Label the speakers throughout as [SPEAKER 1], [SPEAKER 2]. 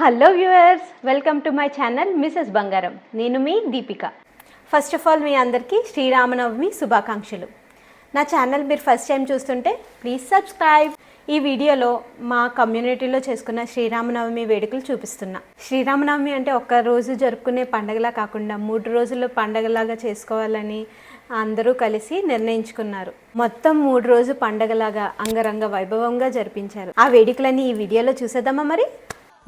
[SPEAKER 1] Hello viewers welcome to my channel Mrs Bangaram నేను మీ Deepika. First of all మీ అందరికీ శ్రీరామనవమి శుభాకాంక్షలు. నా ఛానల్ మీరు ఫస్ట్ టైం చూస్తుంటే ప్లీజ్ సబ్స్క్రైబ్ ఈ వీడియోలో మా కమ్యూనిటీలో చేసుకున్న శ్రీరామనవమి వేడుకలు చూపిస్తున్నా. శ్రీరామనవమి అంటే ఒక్క రోజు జరుపుకునే పండగలా కాకుండా మూడు రోజుల పండగలాగా చేసుకోవాలని అందరూ కలిసి నిర్ణయించుకున్నారు. మొత్తం మూడు రోజు పండగలాగా అంగరంగ వైభవంగా జరిపించారు. ఆ వేడుకలన్నీ ఈ వీడియోలో చూసేద్దామా మరి?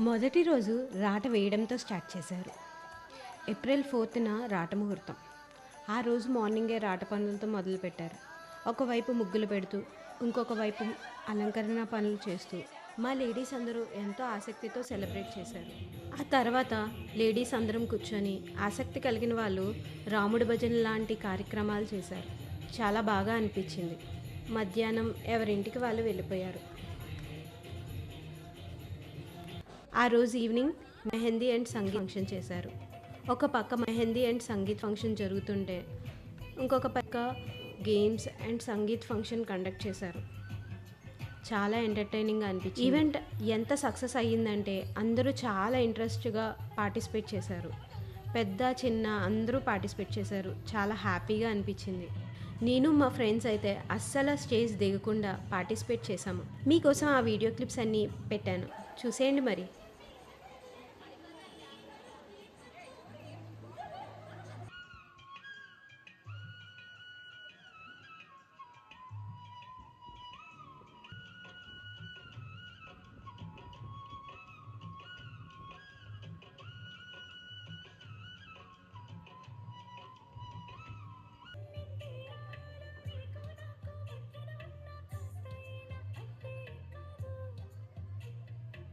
[SPEAKER 2] మొదటి రోజు రాట వేయడంతో స్టార్ట్ చేశారు. ఏప్రిల్ ఫోర్త్న రాట ముహూర్తం. ఆ రోజు మార్నింగే రాట పనులతో మొదలుపెట్టారు ఒకవైపు ముగ్గులు పెడుతూ ఇంకొక వైపు అలంకరణ పనులు చేస్తూ మా లేడీస్ అందరూ ఎంతో ఆసక్తితో సెలబ్రేట్ చేశారు. ఆ తర్వాత లేడీస్ అందరం కూర్చొని ఆసక్తి కలిగిన వాళ్ళు రాముడి భజన లాంటి కార్యక్రమాలు చేశారు. చాలా బాగా అనిపించింది. మధ్యాహ్నం ఎవరింటికి వాళ్ళు వెళ్ళిపోయారు. ఆ రోజు evening mehndi and sangeet function చేశారు. ఒక పక్క మెహందీ అండ్ సంగీత్ ఫంక్షన్ జరుగుతుంటే ఇంకొక పక్క games and sangeet function conduct చేశారు. చాలా ఎంటర్టైనింగ్గా అనిపించింది. ఈవెంట్ ఎంత సక్సెస్ అయ్యిందంటే అందరూ చాలా ఇంట్రెస్ట్గా పార్టిసిపేట్ చేశారు. పెద్ద చిన్న అందరూ పార్టిసిపేట్ చేశారు. చాలా హ్యాపీగా అనిపించింది. నేను మా ఫ్రెండ్స్ అయితే అస్సలు స్టేజ్ దిగకుండా పార్టిసిపేట్ చేశాము. మీకోసం ఆ వీడియో క్లిప్స్ అన్నీ పెట్టాను. చూసేయండి మరి.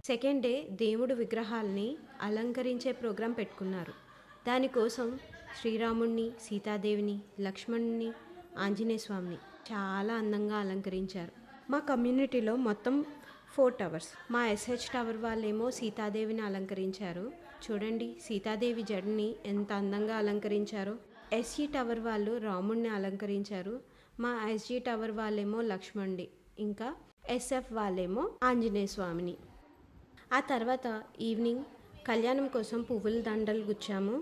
[SPEAKER 2] సెకండ్ డే దేవుడు విగ్రహాల్ని అలంకరించే ప్రోగ్రాం పెట్టుకున్నారు. దానికోసం శ్రీరాముణ్ణి సీతాదేవిని లక్ష్మణుని ఆంజనేయ స్వామిని చాలా అందంగా అలంకరించారు. మా కమ్యూనిటీలో మొత్తం ఫోర్ టవర్స్. మా ఎస్హెచ్ టవర్ వాళ్ళేమో సీతాదేవిని అలంకరించారు. చూడండి సీతాదేవి జడని ఎంత అందంగా అలంకరించారో. ఎస్జీ టవర్ వాళ్ళు రాముణ్ణి అలంకరించారు. మా ఎస్జీ టవర్ వాళ్ళేమో లక్ష్మణుడి ఇంకా ఎస్ఎఫ్ వాళ్ళేమో ఆంజనేయ స్వామిని ఆ తర్వాత ఈవినింగ్ కళ్యాణం కోసం పువ్వుల దండలు గుచ్చాము.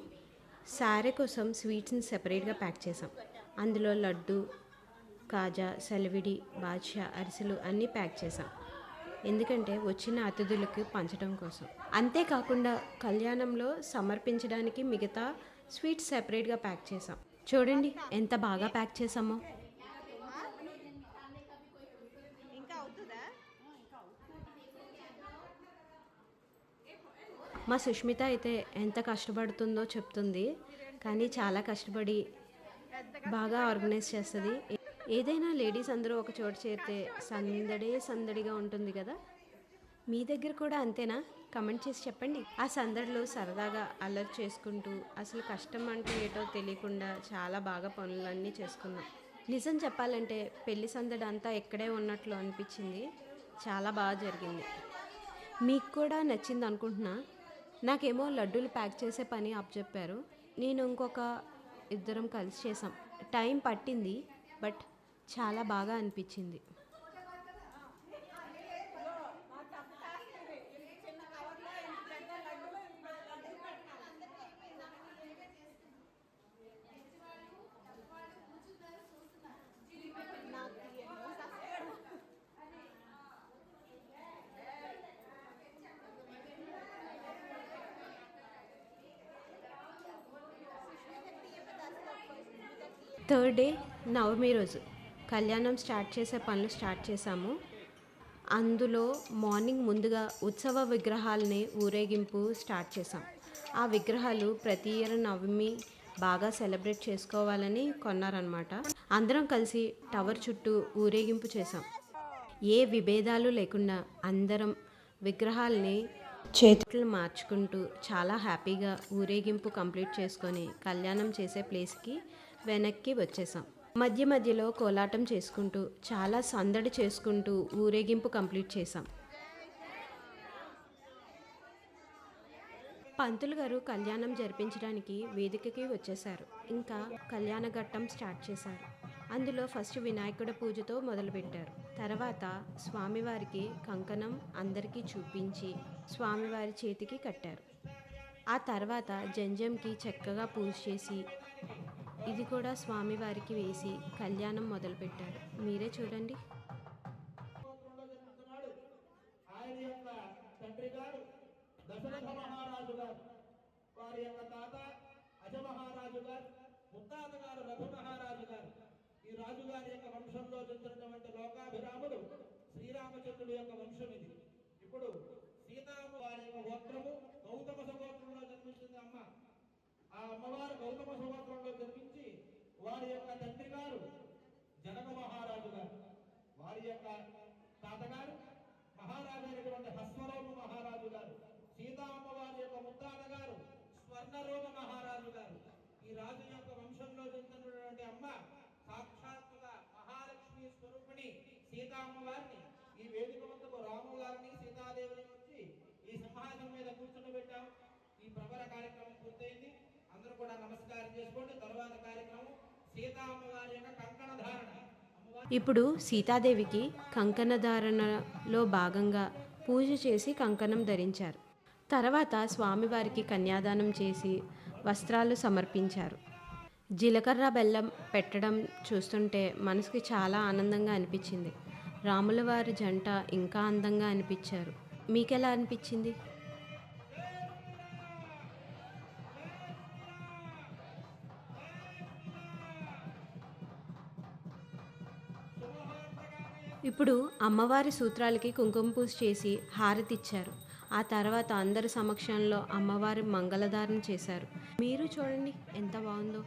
[SPEAKER 2] సారే కోసం స్వీట్స్ని సెపరేట్గా ప్యాక్ చేసాం అందులో లడ్డు కాజా సెలవిడి బాద్షా అరిసెలు అన్నీ ప్యాక్ చేసాం ఎందుకంటే వచ్చిన అతిథులకు పంచడం కోసం. అంతేకాకుండా కళ్యాణంలో సమర్పించడానికి మిగతా స్వీట్స్ సెపరేట్గా ప్యాక్ చేసాం చూడండి ఎంత బాగా ప్యాక్ చేసామో మా సుష్మిత అయితే ఎంత కష్టపడుతుందో చెప్తుంది కానీ చాలా కష్టపడి బాగా ఆర్గనైజ్ చేస్తుంది. ఏదైనా లేడీస్ అందరూ ఒక చోటు చేరితే సందడే సందడిగా ఉంటుంది కదా. మీ దగ్గర కూడా అంతేనా? కమెంట్ చేసి చెప్పండి. ఆ సందడిలో సరదాగా అల్లరి చేసుకుంటూ అసలు కష్టం అంటే ఏటో తెలియకుండా చాలా బాగా పనులన్నీ చేసుకున్నాం. నిజం చెప్పాలంటే పెళ్ళి సందడి అంతా ఇక్కడే ఉన్నట్లు అనిపించింది. చాలా బాగా జరిగింది. మీకు కూడా నచ్చింది అనుకుంటున్నా నాకేమో లడ్డూలు ప్యాక్ చేసే పని అప్పచెప్పారు నేను ఇంకొక ఇద్దరం కలిసి చేసాం. టైం పట్టింది బట్ చాలా బాగా అనిపించింది. థర్డ్ డే నవమి రోజు. కళ్యాణం స్టార్ట్ చేసే పనులు స్టార్ట్ చేశాము. అందులో మార్నింగ్ ముందుగా ఉత్సవ విగ్రహాలని ఊరేగింపు స్టార్ట్ చేసాం ఆ విగ్రహాలు ప్రతి ఇయర్ నవమి బాగా సెలబ్రేట్ చేసుకోవాలని కొన్నారనమాట అందరం కలిసి టవర్ చుట్టూ ఊరేగింపు చేసాం ఏ విభేదాలు లేకుండా అందరం విగ్రహాలని చేతులు మార్చుకుంటూ చాలా హ్యాపీగా ఊరేగింపు కంప్లీట్ చేసుకొని కళ్యాణం చేసే ప్లేస్కి వెనక్కి వచ్చేసాం మధ్య మధ్యలో కోలాటం చేసుకుంటూ చాలా సందడి చేసుకుంటూ ఊరేగింపు కంప్లీట్ చేసాం పంతులు గారు కళ్యాణం జరిపించడానికి వేదికకి వచ్చేశారు. ఇంకా కళ్యాణ ఘట్టం స్టార్ట్ చేశారు. అందులో ఫస్ట్ వినాయకుడి పూజతో మొదలుపెట్టారు. తర్వాత స్వామివారికి కంకణం అందరికీ చూపించి స్వామివారి చేతికి కట్టారు. ఆ తర్వాత జంజంకి చక్కగా పూజ చేసి ఇది కూడా స్వామివారికి వేసి కళ్యాణం మొదలుపెట్టారు మీరే చూడండి.
[SPEAKER 3] ఆయన యొక్క తండ్రి గారు దశరథ మహారాజు గారు వారి యొక్క తాత అజ మహారాజు గారు ముత్తాత గారు రఘు మహారాజు గారు ఈ రాజుగారి యొక్క వంశంలో చెందినటువంటి లోకాభిరాముడు శ్రీరామచంద్రుడి యొక్క వంశం ఇది. ఇప్పుడు సీతామ వారి యొక్క గోత్రము గౌతమ సగోత్రంలో జన్మించింది అమ్మ. ఆ అమ్మవారు గౌతమ సగోత్రంలో జన్మించి వారి యొక్క తండ్రి గారు జనక మహారాజు గారు. వారి యొక్క తాతగారు మహారాజు అయినటువంటి హస్వరోమ మహారాజు గారు సీతా అమ్మవారి యొక్క ముత్తాత గారు స్వర్ణరోమ మహారాజు గారు. ఈ రాజు యొక్క వంశంలో చెందినటువంటి అమ్మ సాక్షాత్తుగా మహాలక్ష్మి స్వరూపిణి సీతామ్మ వారిని ఈ వేదిక వద్దకు రాము గారిని సీతాదేవిని వచ్చి ఈ సింహాసనం మీద కూర్చుని పెట్టాం ఈ ప్రబల కార్యక్రమం పూర్తయింది. అందరూ కూడా నమస్కారం చేసుకోండి. తర్వాత కార్యక్రమం సీతామ్మ యొక్క కంకణ ధారణ.
[SPEAKER 2] ఇప్పుడు సీతాదేవికి కంకణ ధారణలో భాగంగా పూజ చేసి కంకణం ధరించారు. తర్వాత స్వామివారికి కన్యాదానం చేసి వస్త్రాలు సమర్పించారు. జీలకర్ర బెల్లం పెట్టడం చూస్తుంటే మనసుకి చాలా ఆనందంగా అనిపించింది. రాములవారి జంట ఇంకా అందంగా అనిపించారు. మీకెలా అనిపించింది? ఇప్పుడు అమ్మవారి సూత్రాలకి కుంకుమ పూజ చేసి హారతిచ్చారు ఆ తర్వాత అందరి సమక్షంలో అమ్మవారి మంగళధారణ చేశారు. మీరు చూడండి ఎంత బాగుందో.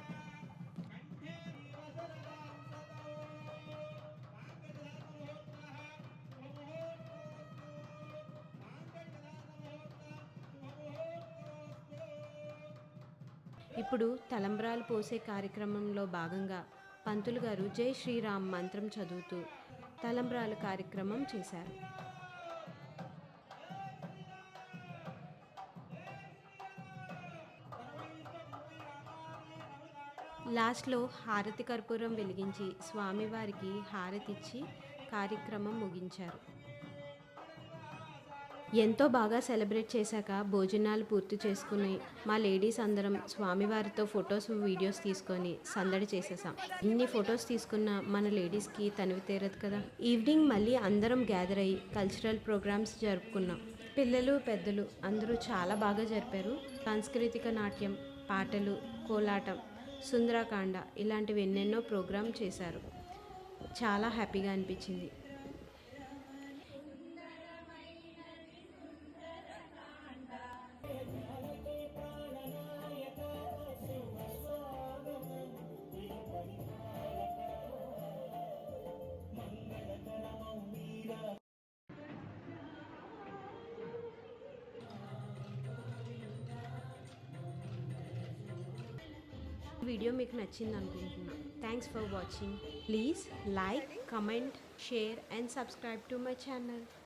[SPEAKER 2] ఇప్పుడు తలంబ్రాలు పోసే కార్యక్రమంలో భాగంగా పంతులు గారు జై శ్రీరామ్ మంత్రం చదువుతూ తలంబ్రాల కార్యక్రమం చేశారు. లాస్ట్లో హారతి కర్పూరం వెలిగించి స్వామివారికి హారతిచ్చి కార్యక్రమం ముగించారు. ఎంతో బాగా సెలబ్రేట్ చేశాక భోజనాలు పూర్తి చేసుకుని మా లేడీస్ అందరం స్వామివారితో ఫొటోస్ వీడియోస్ తీసుకొని సందడి చేసేసాం. ఇన్ని ఫొటోస్ తీసుకున్న మన లేడీస్కి తనివి తీరదు కదా. ఈవినింగ్ మళ్ళీ అందరం గ్యాదర్ అయ్యి కల్చరల్ ప్రోగ్రామ్స్ జరుపుకున్నాం. పిల్లలు పెద్దలు అందరూ చాలా బాగా జరిపారు. సాంస్కృతిక నాట్యం పాటలు కోలాటం సుందరాకాండ ఇలాంటివి ఎన్నెన్నో ప్రోగ్రామ్ చేశారు. చాలా హ్యాపీగా అనిపించింది. వీడియో మీకు నచ్చింది అనుకుంటున్నా. Thanks for watching please like comment share and subscribe to my channel